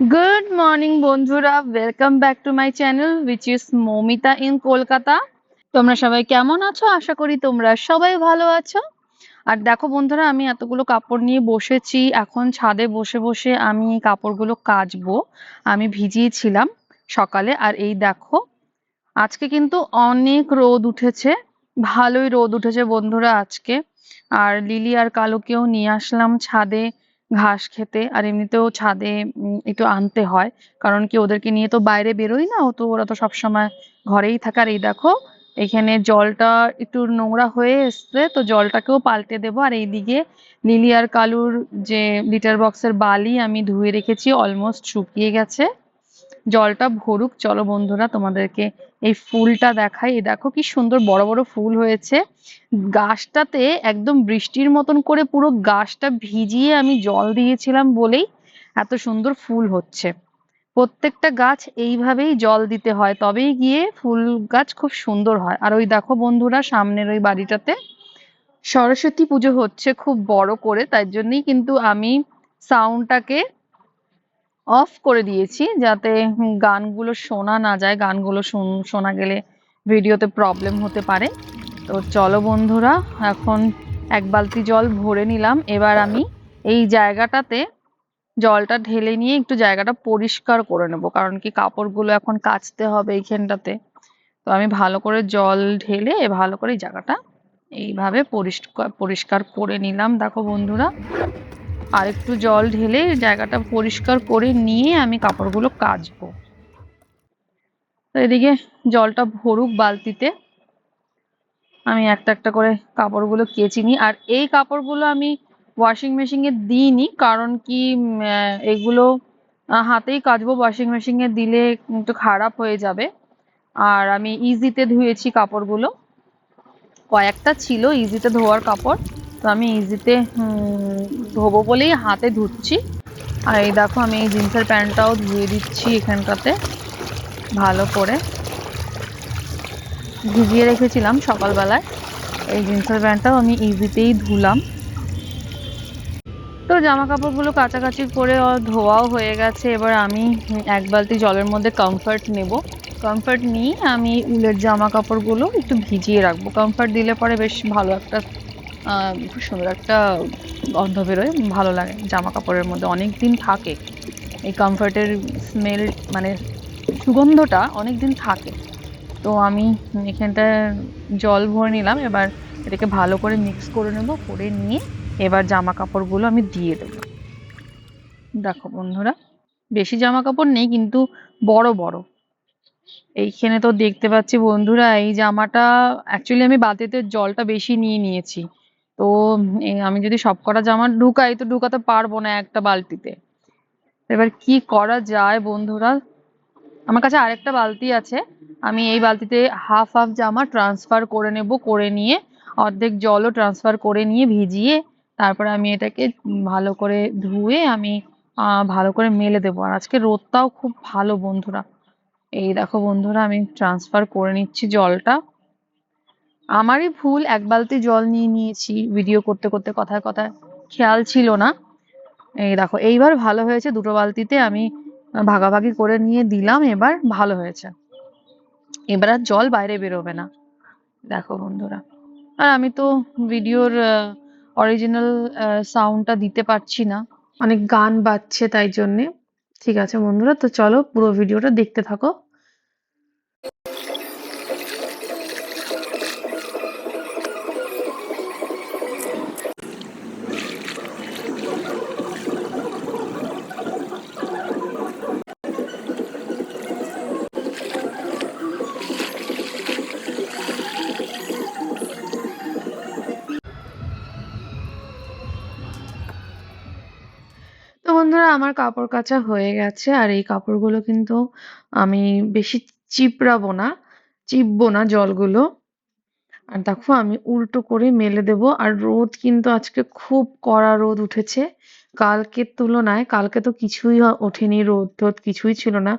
Good morning বন্ধুরা। Welcome back to my channel which is Mamita in Kolkata তোমরা সবাই কেমন আছো? আশা করি তোমরা সবাই ভালো আছো। আর দেখো বন্ধুরা, আমি এতগুলো কাপড় নিয়ে বসেছি। এখন ছাদে বসে বসে আমি কাপড়গুলো কাচবো। আমি ভিজিয়েছিলাম সকালে। আর এই দেখো, আজকে কিন্তু অনেক রোদ উঠেছে। ভালোই রোদ উঠেছে বন্ধুরা আজকে। আর লিলি আর কালোকেও নিয়ে আসলাম ছাদে। ঘাস খেতে আর এমনিতেও ছাদে একটু আনতে হয়। কারণ কি ওদেরকে নিয়ে তো বাইরে বেরোই না তো ওরা তো সবসময় ঘরেই থাকে। আর এই দেখো, এখানে জলটা একটু নোংরা হয়ে এসছে, তো জলটাকেও পাল্টে দেবো। আর এইদিকে লিলি আর কালুর যে লিটার বক্সের বালি আমি ধুয়ে রেখেছি, অলমোস্ট শুকিয়ে গেছে। জলটা ভরুক। চলো বন্ধুরা, তোমাদেরকে এই ফুলটা দেখাই। দেখো কি সুন্দর বড় বড় ফুল হয়েছে। গাছটাতে একদম বৃষ্টির মতন করে পুরো গাছটা ভিজিয়ে আমি জল দিয়েছিলাম বলেই এত সুন্দর ফুল হচ্ছে। প্রত্যেকটা গাছ এইভাবেই জল দিতে হয়, তবেই গিয়ে ফুল গাছ খুব সুন্দর হয়। আর ওই দেখো বন্ধুরা, সামনের ওই বাড়িটাতে সরস্বতী পুজো হচ্ছে খুব বড় করে, তাই জন্যই কিন্তু আমি সাউন্ডটাকে অফ করে দিয়েছি যাতে গানগুলো শোনা না যায়, গানগুলো শুন- গেলে ভিডিওতে প্রবলেম হতে পারে। তো চলো বন্ধুরা, এখন এক বালতি জল ভরে নিলাম। এবার আমি এই জায়গাটাতে জলটা ঢেলে নিয়ে একটু জায়গাটা পরিষ্কার করে নেব, কারণ কি কাপড়গুলো এখন কাচতে হবে এইখানটাতে। তো আমি ভালো করে জল ঢেলে ভালো করে জায়গাটা এইভাবে পরিষ্কার পরিষ্কার করে নিলাম। দেখো বন্ধুরা আর একটু জল ঢেলে জায়গাটা পরিষ্কার করে নিয়ে আমি কাপড়গুলো কাচবো। তো এদিকে জলটা ভরুক বালতিতে। আমি একটা একটা করে কাপড়গুলো কেচে নিই। আর এই কাপড়গুলো আমি ওয়াশিং মেশিনে দিইনি, কারণ কি এগুলো হাতেই কাচবো। ওয়াশিং মেশিনে দিলে একটু খারাপ হয়ে যাবে। আর আমি ইজিতে ধুয়েছি কাপড়গুলো। কয়েকটা ছিল ইজিতে ধোয়ার কাপড়। তো আমি ইজিতে ধোবো বলেই হাতে ধুচ্ছি। আর এই দেখো, আমি এই জিন্সের প্যান্টটাও ধুয়ে দিচ্ছি এখানটাতে, ভালো করে। ভিজিয়ে রেখেছিলাম সকালবেলায়। এই জিন্সের প্যান্টটাও আমি ইজিতেই ধুলাম। তো জামা কাপড়গুলো কাচাকাচি করে ধোয়াও হয়ে গেছে। এবার আমি এক বালতি জলের মধ্যে কমফর্ট নেব। কমফর্ট নিয়ে আমি উলের জামা কাপড়গুলো একটু ভিজিয়ে রাখব। কমফর্ট দিলে পরে বেশ ভালো একটা খুব সুন্দর একটা গন্ধ বেরোয়, ভালো লাগে। জামা কাপড়ের মধ্যে অনেক দিন থাকে। এই কমফর্টের স্মেল মানে সুগন্ধটা অনেক দিন থাকে। তো আমি এখানটা জল ভরে নিলাম, এবার এটাকে ভালো করে মিক্স করে নেব, করে নিয়ে এবার জামা কাপড়গুলো আমি দিয়ে দেবো। দেখো বন্ধুরা, বেশি জামা কাপড় নেই, কিন্তু বড় বড়। এইখানে তো দেখতে পাচ্ছি বন্ধুরা, এই জামাটা অ্যাকচুয়ালি আমি বালতিতে জলটা বেশি নিয়ে নিয়েছি। তো আমি যদি সব কটা জামা ঢুকাই, তো ঢুকাতে পারব না একটা বালতিতে। এবার কি করা যায় বন্ধুরা? আমার কাছে আরেকটা বালতি আছে। আমি এই বালতিতে হাফ হাফ জামা ট্রান্সফার করে নেব, করে নিয়ে, অর্ধেক জলও ট্রান্সফার করে নিয়ে ভিজিয়ে, তারপরে আমি এটাকে ভালো করে ধুয়ে আমি ভালো করে মেলে দেবো। আর আজকে রোদটাও খুব ভালো বন্ধুরা। এই দেখো বন্ধুরা, আমি ট্রান্সফার করে নিচ্ছি জলটা। আমারই ভুল, এক বালতি জল নিয়ে নিয়েছি ভিডিও করতে করতে কথায় কথায়। খেয়াল ছিল না। এই দেখো, এইবার ভালো হয়েছে, দুটো বালতিতে আমি ভাগাভাগি করে নিয়ে দিলাম, এবার ভালো হয়েছে। এবার আর জল বাইরে বেরোবে না। দেখো বন্ধুরা, আর আমি তো ভিডিওর অরিজিনাল সাউন্ডটা দিতে পারছি না। অনেক গান বাজছে তাই জন্যে। ঠিক আছে বন্ধুরা, তো চলো পুরো ভিডিওটা দেখতে থাকো। আমার কাপড় কাচা হয়ে গেছে আর এই কাপড়গুলো কিন্তু আমি বেশি চিপড়াবো না, চিপবো না জলগুলো। আর দেখো আমি উল্টো করে মেলে দেবো আর রোদ কিন্তু আজকে খুব কড়া রোদ উঠেছে। কালকের তুলনায়, কালকে তো কিছুই ওঠেনি রোদ টোদ কিছুই ছিল না।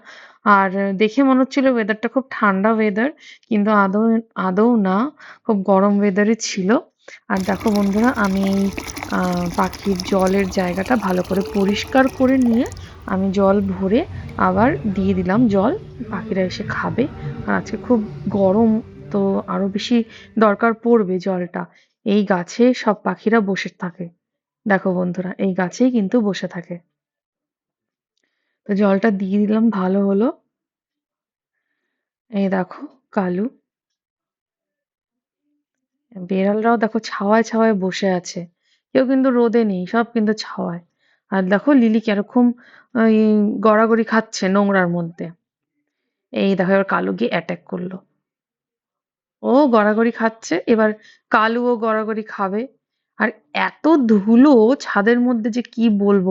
আর দেখে মনে হচ্ছিল ওয়েদারটা খুব ঠান্ডা ওয়েদার কিন্তু আদৌ আদৌ না, খুব গরম ওয়েদারই ছিল। আর দেখো বন্ধুরা, আমি এই পাখির জলের জায়গাটা ভালো করে পরিষ্কার করে নিয়ে আমি জল ভরে আবার দিয়ে দিলাম জল। পাখিরা এসে খাবে। আর আজকে খুব গরম, তো আরও বেশি দরকার পড়বে জলটা। এই গাছে সব পাখিরা বসে থাকে। দেখো বন্ধুরা, এই গাছেই কিন্তু বসে থাকে। তো জলটা দিয়ে দিলাম, ভালো হলো। এই দেখো, কালু। বেড়ালরাও দেখো ছাওয়ায় ছাওয়ায় বসে আছে। কেউ কিন্তু রোদে নেই, সব কিন্তু ছাওয়ায়। আর দেখো লিলি কীরকম গড়াগড়ি খাচ্ছে নোংরার মধ্যে। এই দেখো এবার কালু গিয়ে অ্যাটাক করল। ও গড়াগড়ি খাচ্ছে, এবার কালু ও গড়াগড়ি খাবে। আর এত ধুলো ছাদের মধ্যে যে কি বলব?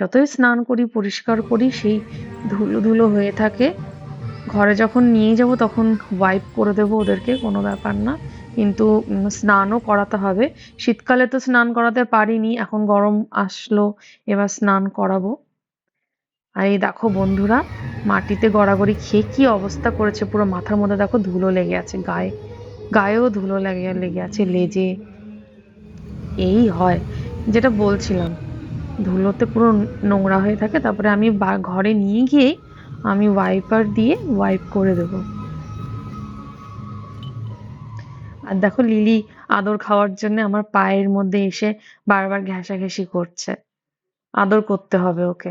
যতই স্নান করি, পরিষ্কার করি, সেই ধুলো ধুলো হয়ে থাকে। ঘরে যখন নিয়ে যাব তখন ওয়াইপ করে দেবো ওদেরকে, কোনো ব্যাপার না। কিন্তু স্নানও করাতে হবে। শীতকালে তো স্নান করাতে পারিনি, এখন গরম আসলো, এবার স্নান করাবো। আর এই দেখো বন্ধুরা, মাটিতে গড়াগড়ি খেয়ে কি অবস্থা করেছে পুরো মাথার মধ্যে দেখো ধুলো লেগে আছে, গায়ে, গায়েও ধুলো লেগে লেগে আছে, লেজে। এই হয়, যেটা বলছিলাম, ধুলোতে পুরো নোংরা হয়ে থাকে, তারপরে আমি ঘরে নিয়ে গিয়ে আমি ওয়াইপার দিয়ে ওয়াইপ করে দেবো। আর দেখো লিলি আদর খাওয়ার জন্য আমার পায়ের মধ্যে এসে বারবার ঘেঁষাঘেঁষি করছে। আদর করতে হবে ওকে।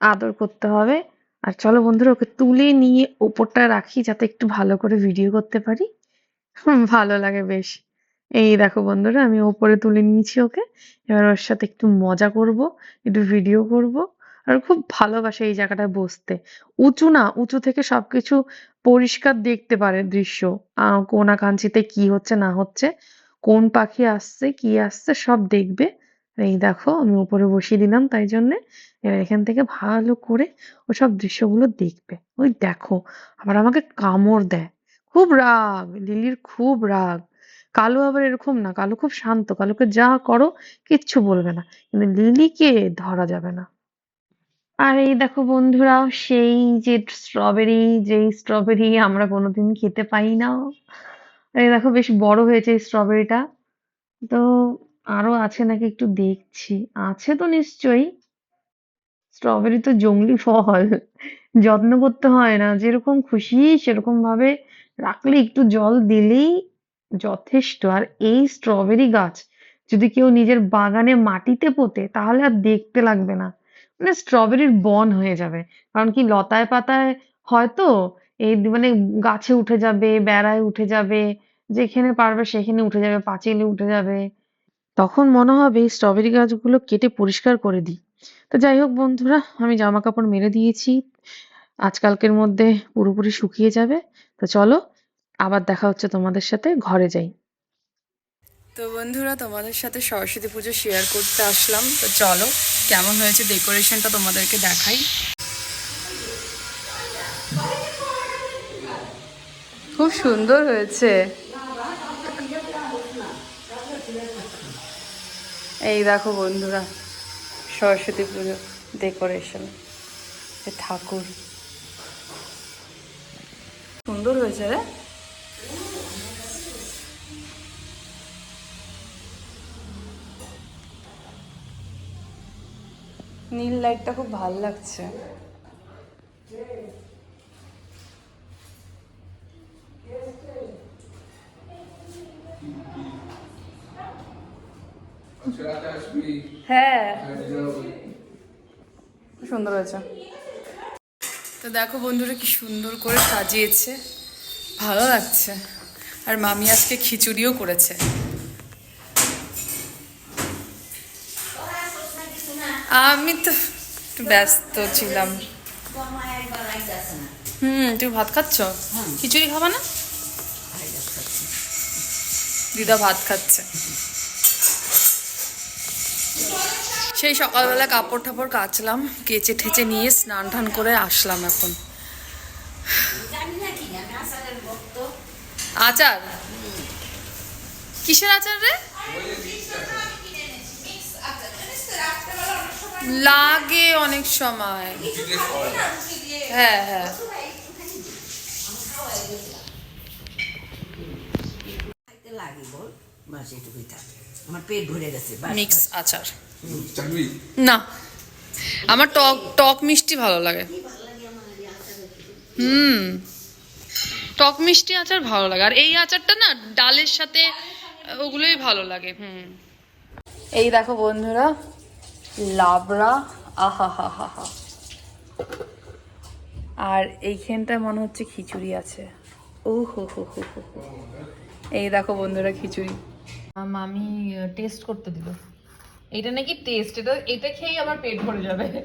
আদর করতে হবে। আর চলো বন্ধুরা, ওকে তুলে নিয়ে ওপরটা রাখি যাতে একটু ভালো করে ভিডিও করতে পারি। ভালো লাগে বেশ। এই দেখো বন্ধুরা, আমি ওপরে তুলে নিয়েছি ওকে। এবার ওর সাথে একটু মজা করব, একটু ভিডিও করব। আর খুব ভালোবাসে এই জায়গাটায় বসতে। উঁচু না, উঁচু থেকে সবকিছু পরিষ্কার দেখতে পারে দৃশ্য। আহ কোনাকাঞ্চিতে কি হচ্ছে, না হচ্ছে, কোন পাখি আসছে, কি আসছে, সব দেখবে। এই দেখো, আমি উপরে বসিয়ে দিলাম তাই জন্যে। এবার এখান থেকে ভালো করে ও সব দৃশ্যগুলো দেখবে। ওই দেখো, আবার আমাকে কামড় দেয়। খুব রাগ, লিলির খুব রাগ। কালো আবার এরকম না, কালো খুব শান্ত। কালোকে যা করো, কিচ্ছু বলবে না। কিন্তু লিলিকে ধরা যাবে না। আর এই দেখো বন্ধুরা, সেই যে স্ট্রবেরি যেই স্ট্রবেরি আমরা কোনোদিন খেতে পাই না। এই দেখো বেশ বড় হয়েছে এই স্ট্রবেরিটা তো আরও আছে নাকি একটু দেখছি। আছে তো নিশ্চয়ই। স্ট্রবেরি তো জংলি ফল। যত্ন করতে হয় না। যেরকম খুশি সেরকম ভাবে রাখলে একটু জল দিলেই যথেষ্ট। আর এই স্ট্রবেরি গাছ যদি কেউ নিজের বাগানে মাটিতে পোঁতে, তাহলে আর দেখতে লাগবে না। মানে স্ট্রবেরির বন হয়ে যাবে। কারণ কি লতায় পাতায় হয়তো এই মানে গাছে উঠে যাবে, বেড়ায় উঠে যাবে, যেখানে পারবে সেখানে উঠে যাবে, পাঁচিলে উঠে যাবে। তখন মনে হবে এই স্ট্রবেরি গাছগুলো কেটে পরিষ্কার করে দিই। তো যাই হোক বন্ধুরা, আমি জামা কাপড় মেলে দিয়েছি। আজকালকের মধ্যে পুরোপুরি শুকিয়ে যাবে। তো চলো, আবার দেখা হচ্ছে তোমাদের সাথে, ঘরে যাই। তো বন্ধুরা, তোমাদের সাথে সরস্বতী পুজো শেয়ার করতে আসলাম। তো চলো কেমন হয়েছে ডেকোরেশনটা তোমাদেরকে দেখাই। খুব সুন্দর হয়েছে। এই দেখো বন্ধুরা, সরস্বতী পুজো ডেকোরেশন ঠাকুর। সুন্দর হয়েছে রে। নীল লাইটটা খুব ভালো লাগছে। হ্যাঁ। সুন্দর হয়েছে। তো দেখো বন্ধুরা কি সুন্দর করে সাজিয়েছে। ভালো লাগছে। আর মামি আজকে খিচুড়িও করেছে। আমি তো ব্যস্ত ছিলাম। হুম তুমি ভাত খাচ্ছ? খিচুড়ি খাবা না? দিদা ভাত খাচ্ছে। সেই সকালবেলা কাপড় টাপড় কাচলাম কেচে ঠেচে নিয়ে স্নান টান করে আসলাম এখন। আচার? কিসের আচার রে? লাগে অনেক সময়। হ্যাঁ হ্যাঁ। খাইতে লাগে বল বাস এটুকুই থাকে। আমার পেট ভরে গেছে বাস, মিক্স আচার। না। আমার টক টক মিষ্টি ভালো লাগে। হুম। টক মিষ্টি আচার ভালো লাগে। আর এই আচারটা না ডালের সাথে ওগুলোই ভালো লাগে। হুম। এই দেখো বন্ধুরা লাবড়া আহা হা হা হা আর এইখানটায় মনে হচ্ছে খিচুড়ি আছে। ও হো হো হো হো। এই দেখো বন্ধুরা খিচুড়ি। মামি টেস্ট করতে দিল। এটা নাকি টেস্ট এটা এটা খেয়েই আমার পেট ভরে যাবে।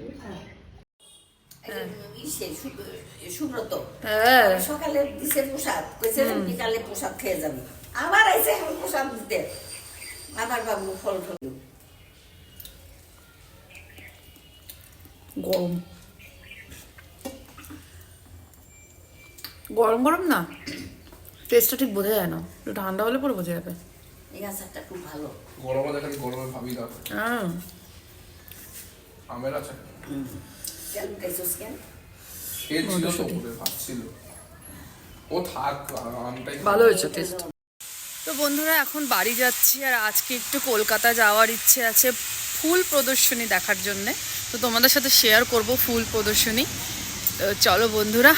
সু- সুব্রত। হ্যাঁ। সকালে দিছে প্রসাদ কইছে বিকালে প্রসাদ খেয়ে যাবি। আবার এখন প্রসাদ দিতে। আবার বাবু ফল ফল গরম। গরম গরম না। টেস্টটা ঠিক বোঝা যায় না। একটু ঠান্ডা হলে পরে বোঝা যাবে। এই আচারটা খুব ভালো। গরমে ভাবি না। হ্যাঁ। আমের আছে কেন খাইছিস কেন? তো ভাবছিল। ও থাক আমটাই ভালো হয়েছে টেস্ট তো বন্ধুরা এখন বাড়ি যাচ্ছি আর আজকে একটু কলকাতা যাওয়ার ইচ্ছে আছে। ফুল প্রদর্শনী দেখার জন্যে। তো তোমাদের সাথে শেয়ার করব ফুল প্রদর্শনী। তো চলো বন্ধুরা।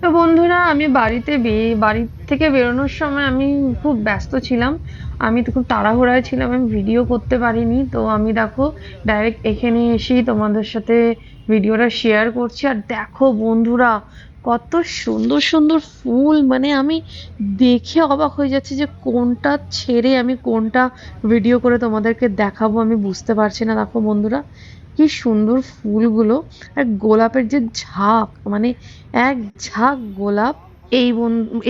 তো বন্ধুরা, আমি বাড়িতে বাড়ি থেকে বেরোনোর সময় আমি খুব ব্যস্ত ছিলাম। আমি তো খুব তাড়াহুড়ায় ছিলাম, আমি ভিডিও করতে পারিনি। তো আমি দেখো ডাইরেক্ট এখানে এসেই তোমাদের সাথে ভিডিওটা শেয়ার করছি। আর দেখো বন্ধুরা, কত সুন্দর সুন্দর ফুল। মানে আমি দেখে অবাক হয়ে যাচ্ছি যে কোনটা ছেড়ে আমি কোনটা ভিডিও করে তোমাদেরকে দেখাবো, আমি বুঝতে পারছি না। দেখো বন্ধুরা, কি সুন্দর ফুলগুলো। আর গোলাপের যে ঝাঁক মানে এক ঝাঁক গোলাপ। এই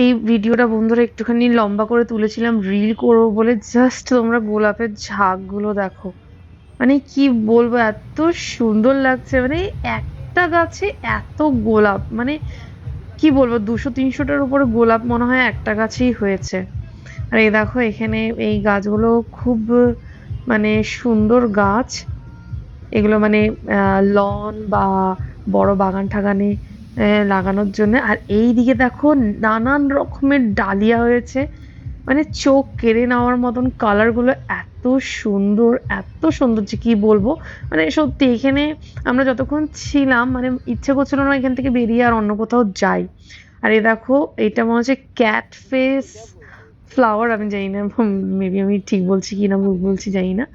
এই ভিডিওটা বন্ধুরা একটুখানি লম্বা করে তুলেছিলাম রিল করব বলে জাস্ট তোমরা গোলাপের ঝাঁকগুলো দেখো। মানে কি বলব এত সুন্দর লাগছে মানে একটা গাছে এত গোলাপ মানে কি বলব দুশো তিনশোটার উপরে গোলাপ মনে হয় একটা গাছেই হয়েছে। আর এই দেখো এখানে এই গাছগুলো খুব মানে সুন্দর গাছ। এগুলো মানে লন বা বড় বাগান আহ, লাগানোর জন্য। আর এই দিকে দেখো নানান রকমের ডালিয়া হয়েছে। মানে চোখ কেড়ে নেওয়ার মতন কালারগুলো এত সুন্দর এত সুন্দর যে কি বলব? মানে সত্যি এখানে আমরা যতক্ষণ ছিলাম মানে ইচ্ছে করছিল না এখান থেকে বেরিয়ে আর অন্য কোথাও যাই। আর এ দেখো, এটা মনে হচ্ছে ক্যাট ফেস ফ্লাওয়ার আমি জানি না মেবি আমি ঠিক বলছি কি না, ভুল বলছি, জানি না।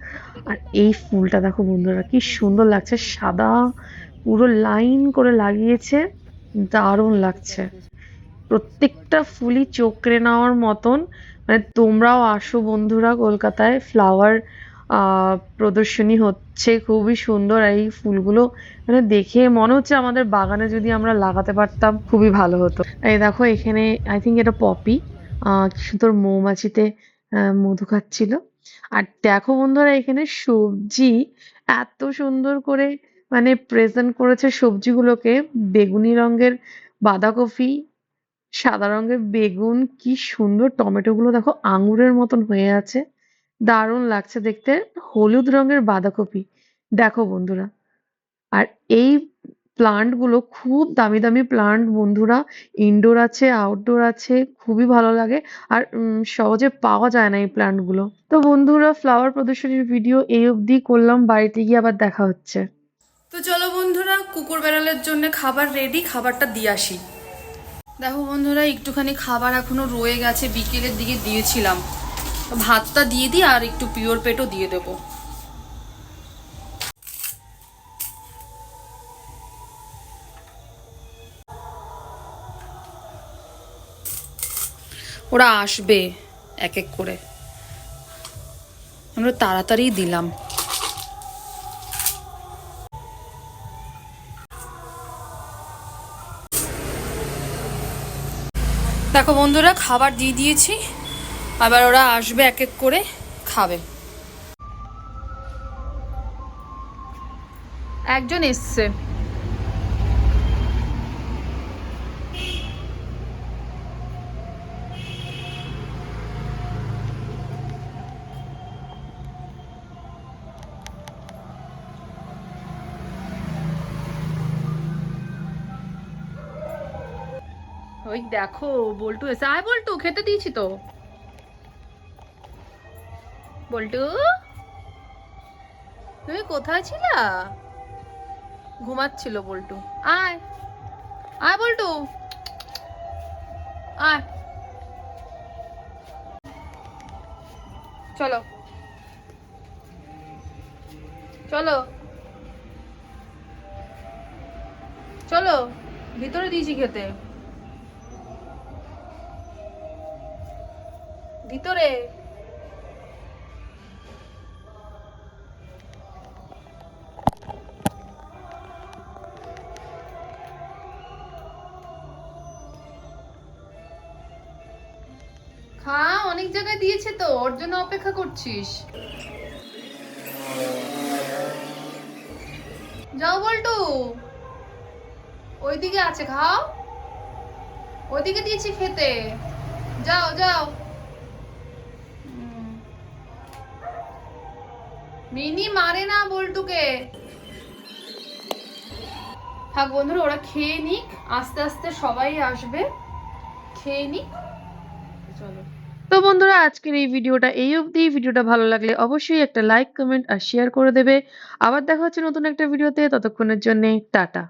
আর এই ফুলটা দেখো বন্ধুরা, কি সুন্দর লাগছে, সাদা পুরো লাইন করে লাগিয়েছে। দারুণ লাগছে। প্রত্যেকটা ফুলই চোখ কেড়ে নেওয়ার মতন। মানে তোমরাও আসো বন্ধুরা কলকাতায়। ফ্লাওয়ার প্রদর্শনী হচ্ছে, খুবই সুন্দর এই ফুলগুলো। মানে দেখে মনে হচ্ছে আমাদের বাগানে যদি আমরা লাগাতে পারতাম, খুবই ভালো হতো। এই দেখো এখানে আই থিঙ্ক এটা পপি সুন্দর মৌমাছিতে মধু খাচ্ছিল। আর দেখো বন্ধুরা এখানে সবজি, এত সুন্দর করে মানে প্রেজেন্ট করেছে সবজিগুলোকে, বেগুনি রঙের বাঁধাকপি, সাদা রঙের বেগুন, কি সুন্দর টমেটো গুলো দেখো আঙুরের মতন হয়ে আছে। দারুণ লাগছে দেখতে, হলুদ রঙের বাঁধাকপি। দেখো বন্ধুরা, আর এই প্লান্টগুলো খুব দামি দামি প্লান্ট বন্ধুরা ইনডোর আছে আউটডোর আছে, খুবই ভালো লাগে, আর সহজে পাওয়া যায় না এই প্লান্টগুলো তো বন্ধুরা ফ্লাওয়ার প্রদর্শনীর ভিডিও এই অবধি করলাম, বাড়িতে গিয়ে আবার দেখা হচ্ছে। তো চলো বন্ধুরা, কুকুর বেড়ালের জন্য খাবার রেডি খাবারটা দিয়ে আসি। দেখো বন্ধুরা, একটুখানি খাবার এখনও রয়ে গেছে, বিকেলের দিকে দিয়েছিলাম। ভাতটা দিয়ে দিই আর একটু পিওর পেটও দিয়ে দেবো। ওরা আসবে এক এক করে। আমরা তাড়াতাড়ি দিলাম। দেখো বন্ধুরা খাবার দিয়ে দিয়েছি। আবার ওরা আসবে এক এক করে খাবে। একজন এসছে। ওই দেখো, বল্টু এসে আয় বল্টু, খেতে দিয়েছি তো। বল্টু, তুমি কোথায় ছিলা? ঘুমাচ্ছিল বল্টু। আয় আয় বল্টু। আয়। চলো। চলো। চলো, ভিতরে দিয়েছি খেতে। ভিতরে। খা, অনেক জায়গায় দিয়েছে তো, ওর জন্য অপেক্ষা করছিস। যাও বল্টু। ওইদিকে আছে, খাও। ওইদিকে দিয়েছি খেতে। যাও যাও। মিনি মারে না বল্টুকে। থাক বন্ধুরা, ওরা খেয়ে নিক, আস্তে আস্তে সবাই আসবে। খেয়ে নিক, চলো। তো বন্ধুরা, আজকের এই ভিডিওটা এই অবধি। ভিডিওটা ভালো লাগলে অবশ্যই একটা লাইক, কমেন্ট আর শেয়ার করে দেবে। আবার দেখা হচ্ছে নতুন একটা ভিডিওতে। ততক্ষণের জন্যে টাটা।